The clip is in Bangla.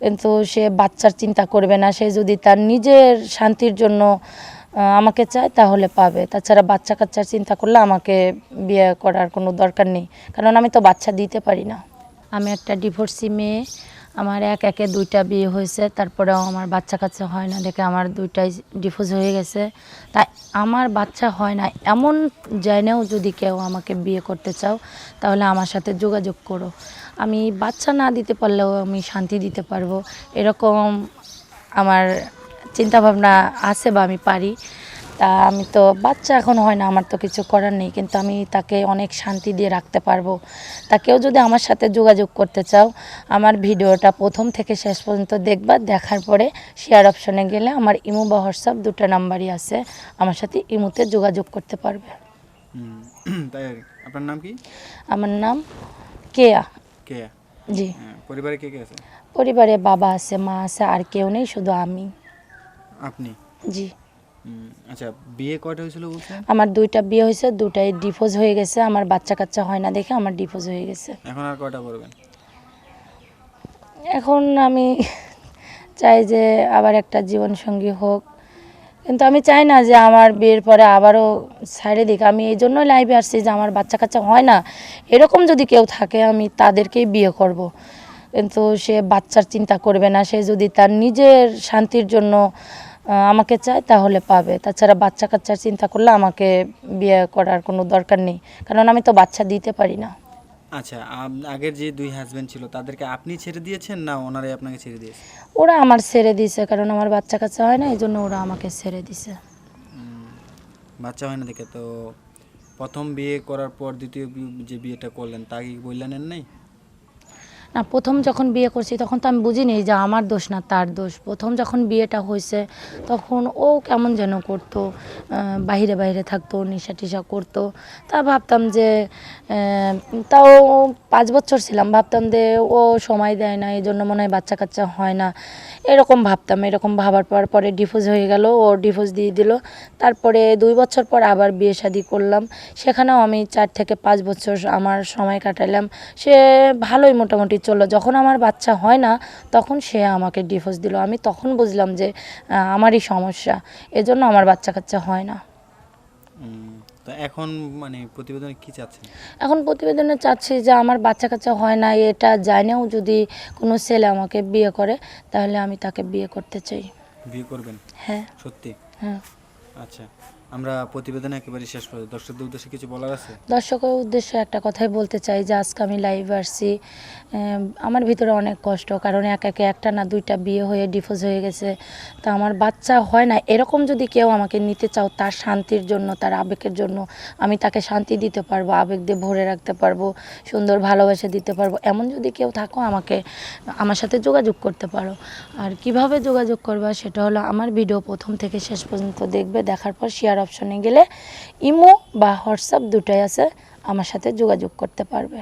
কিন্তু সে বাচ্চার চিন্তা করবে না, সে যদি তার নিজের শান্তির জন্য আমাকে চায় তাহলে পাবে। তাছাড়া বাচ্চা কাচ্চার চিন্তা করলে আমাকে বিয়ে করার কোনো দরকার নেই। কারণ আমি তো বাচ্চা দিতে পারি না। আমি একটা ডিভোর্সি মেয়ে আমার এক একে দুইটা বিয়ে হয়েছে, তারপরেও আমার বাচ্চা কাচ্চা হয় না দেখে আমার দুইটাই ডিফোজ হয়ে গেছে। তাই আমার বাচ্চা হয় না, এমন জেনেও যদি কেউ আমাকে বিয়ে করতে চাও, তাহলে আমার সাথে যোগাযোগ করো। আমি বাচ্চা না দিতে পারলেও আমি শান্তি দিতে পারব। এরকম আমার চিন্তাভাবনা আছে বা আমি পারি। তা আমি তো বাচ্চা এখন হয় না আমার তো কিছু করার নেই কিন্তু আমি তাকে অনেক শান্তি দিয়ে রাখতে পারব। তা কেউ যদি আমার সাথে যোগাযোগ করতে চাও আমার ভিডিওটা প্রথম থেকে শেষ পর্যন্ত দেখবা দেখার পরে শেয়ার অপশনে গেলে আমার ইমো বা হোয়াটসঅ্যাপ দুটো নাম্বারই আছে আমার সাথে ইমোতে যোগাযোগ করতে পারবে। তাই আপনার নাম কি? আমার নাম কেয়া। কে জি। পরিবারে কে কে আছে? পরিবারে বাবা আছে মা আছে আর কেউ নেই শুধু আমি। আপনি? জি। আচ্ছা বিয়ে কয়টা হয়েছিল বলছেন? আমার দুইটা বিয়ে হয়েছে দুটাই ডিভোর্স হয়ে গেছে। আমার বাচ্চা কাচ্চা হয় না দেখে আমার ডিভোর্স হয়ে গেছে। এখন আর কয়টা করবেন এখন আমি চাই যে আবার একটা জীবন সঙ্গী হোক। কিন্তু আমি চাই না যে আমার বিয়ের পরে আবারও সাইডে দিক। আমি এই জন্যই লাইভে আসছি যে আমার বাচ্চা কাচ্চা হয় না। এরকম যদি কেউ থাকে আমি তাদেরকেই বিয়ে করব। কিন্তু সে বাচ্চার চিন্তা করবে না। সে যদি তার নিজের শান্তির জন্য আমাকে চায় তাহলে পাবে। তাছাড়া বাচ্চা কাচ্চার চিন্তা করলে আমাকে বিয়ে করার কোনো দরকার নেই। কারণ আমি তো বাচ্চা দিতে পারি না। আচ্ছা আগের যে দুই হাজবেন্ড ছিল তাদেরকে আপনি ছেড়ে দিয়েছেন না ওনারাই আপনাকে ছেড়ে দিয়েছে? ওরা আমার ছেড়ে দিছে কারণ আমার বাচ্চা কাচ্চা হয় না এই জন্য ওরা আমাকে ছেড়ে দিছে বাচ্চা হয় না দেখে তো প্রথম বিয়ে করার পর দ্বিতীয় যে বিয়েটা করলেন তা কি বললেন নাই? না, প্রথম যখন বিয়ে করছি তখন তো আমি বুঝিনি যে আমার দোষ না তার দোষ। প্রথম যখন বিয়েটা হয়েছে তখন ও কেমন যেন করতো বাইরে বাইরে থাকতো, নেশা টিশা করতো। তা ভাবতাম যে তাও পাঁচ বছর ছিলাম, ভাবতাম যে ও সময় দেয় না এই জন্য মনে হয় বাচ্চা কাচ্চা হয় না। এরকম ভাবতাম, এরকম ভাবার পর পরে ডিভোর্স হয়ে গেল, ও ডিভোর্স দিয়ে দিল। তারপরে দুই বছর পর আবার বিয়ে শাদি করলাম। সেখানেও আমি চার থেকে পাঁচ বছর আমার সময় কাটালাম সে ভালোই মোটামুটি চলল। যখন আমার বাচ্চা হয় না তখন সে আমাকে ডিভোর্স দিল। আমি তখন বুঝলাম যে আমারই সমস্যা। এজন্য আমার বাচ্চা কাচ্চা হয় না। এখন মানে প্রতিবেদনে কি চাচ্ছেন? এখন প্রতিবেদনে চাচ্ছি যে আমার বাচ্চা কাচ্চা হয় না এটা জানেও যদি কোনো ছেলে আমাকে বিয়ে করে তাহলে আমি তাকে বিয়ে করতে চাই। বিয়ে করবেন? হ্যাঁ। সত্যি? হ্যাঁ। আচ্ছা। আমরা প্রতিবেদনে একেবারে শেষ দর্শকদের উদ্দেশ্যে কিছু বলার আছে? দর্শকের উদ্দেশ্যে একটা কথাই বলতে চাই যে, আজকে আমি লাইভ আসছি। আমার ভিতরে অনেক কষ্ট, কারণ এক একে একটা না দুইটা বিয়ে হয়ে ডিভোর্স হয়ে গেছে। তা আমার বাচ্চা হয় না, এরকম যদি কেউ আমাকে নিতে চাও, তার শান্তির জন্য, তার আবেগের জন্য, আমি তাকে শান্তি দিতে পারব, আবেগ দিয়ে ভরে রাখতে পারব, সুন্দর ভালোবাসা দিতে পারব। এমন যদি কেউ থাকো, আমাকে, আমার সাথে যোগাযোগ করতে পারো। আর কীভাবে যোগাযোগ করবা, সেটা হলো আমার ভিডিও প্রথম থেকে শেষ পর্যন্ত দেখবে, দেখার পর শেয়ার অপশনে গেলে ইমো বা হোয়াটসঅ্যাপ দুটাই আছে আমার সাথে যোগাযোগ করতে পারবে।